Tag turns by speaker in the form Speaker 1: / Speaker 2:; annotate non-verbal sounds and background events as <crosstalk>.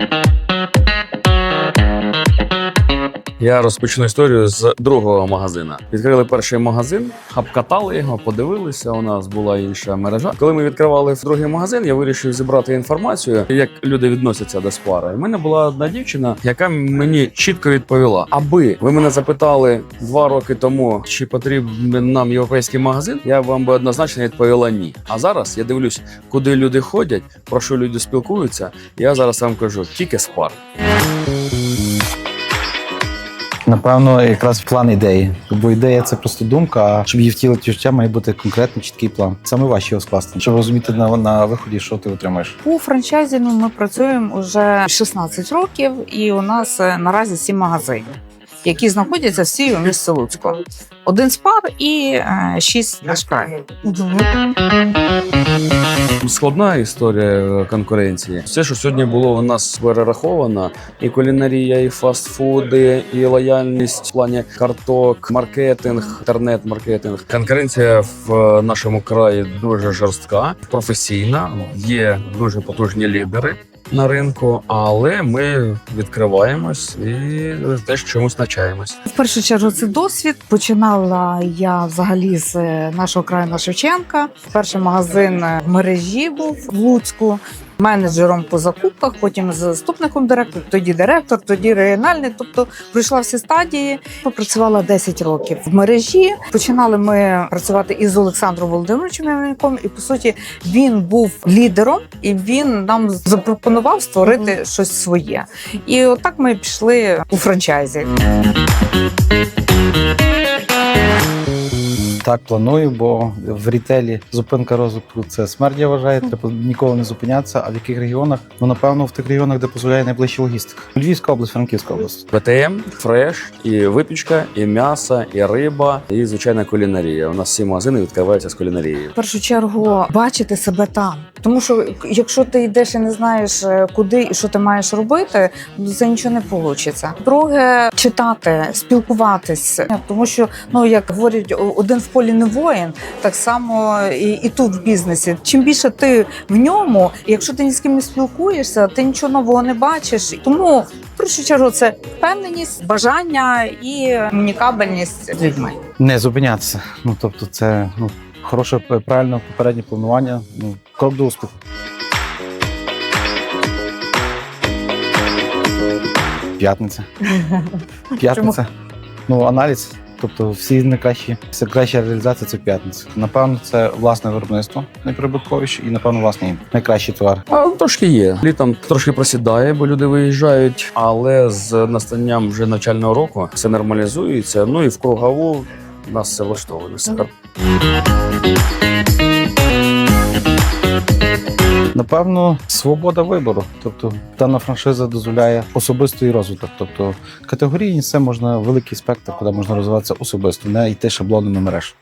Speaker 1: Bye. Я розпочну історію з другого магазина. Відкрили перший магазин, обкатали його, подивилися. У нас була інша мережа. Коли ми відкривали другий магазин, я вирішив зібрати інформацію, як люди відносяться до спара. У мене була одна дівчина, яка мені чітко відповіла: аби ви мене запитали два роки тому, чи потрібен нам європейський магазин, я вам би однозначно відповіла ні. А зараз я дивлюсь, куди люди ходять, про що люди спілкуються. Я зараз вам кажу, тільки спар.
Speaker 2: Напевно, якраз план ідеї. Бо ідея це просто думка. А щоб її втілити життя, має бути конкретний чіткий план. Саме важче його скласти, щоб розуміти на, на виході, що ти отримаєш.
Speaker 3: У франчайзі ну, ми працюємо вже 16 років, і у нас е, наразі 7 магазинів, які знаходяться всі у місті Луцьку. Один спар і е, шість край.
Speaker 1: Складна історія конкуренції. Все, що сьогодні було у нас перераховано, і кулінарія, і фастфуди, і лояльність в плані карток, маркетинг, інтернет-маркетинг. Конкуренція в нашому краї дуже жорстка, професійна. Є дуже потужні лідери на ринку, але ми відкриваємось і теж чомусь навчаємось.
Speaker 3: В першу чергу це досвід. Починала я взагалі з е, нашого краю на Шевченка. Перший магазин в мережі був в Луцьку. Менеджером по закупках, потім заступником директора, тоді директор, тоді регіональний. Тобто пройшла всі стадії. Попрацювала 10 років в мережі. Починали ми працювати із Олександром Володимировичем Яменником, і по суті він був лідером, і він нам запропонував створити щось своє. І отак ми пішли у франчайзі.
Speaker 2: Так планую, бо в рітелі зупинка розвитку це смерть, я вважаю. Треба ніколи не зупинятися. А в яких регіонах? Ну напевно, в тих регіонах, де дозволяє найближча логістика. Львівська область, Франківська область.
Speaker 1: БТМ, фреш, і випічка, і м'ясо, і риба, і звичайна кулінарія. У нас всі магазини відкриваються з кулінарією.
Speaker 3: В першу чергу бачити себе там. Тому що якщо ти йдеш і не знаєш, е, куди і що ти маєш робити, це нічого не вийде. Друге, читати, спілкуватись, тому що ну як говорять, один в полі не воїн, так само і, і тут в бізнесі. Чим більше ти в ньому, якщо ти ні з ким не спілкуєшся, ти нічого нового не бачиш. Тому в першу чергу це впевненість, бажання і комунікабельність з людьми.
Speaker 2: Не зупинятися. Ну тобто, це ну хороше правильне попереднє планування. Ну крок до успіху. П'ятниця. <laughs> П'ятниця. Ну, аналіз. Тобто всі найкращі, вся краща реалізація це п'ятниця. Напевно, це власне виробництво найприбутковіше і, напевно, власний найкращий товар.
Speaker 1: А трошки є. Літом трошки просідає, бо люди виїжджають, але з настанням вже навчального року все нормалізується. Ну і в кругову нас все влаштовує.
Speaker 2: Напевно, свобода вибору. Тобто дана франшиза дозволяє особистий розвиток. Тобто категорії це можна великий спектр, куди можна розвиватися особисто, не йти шаблонами мереж.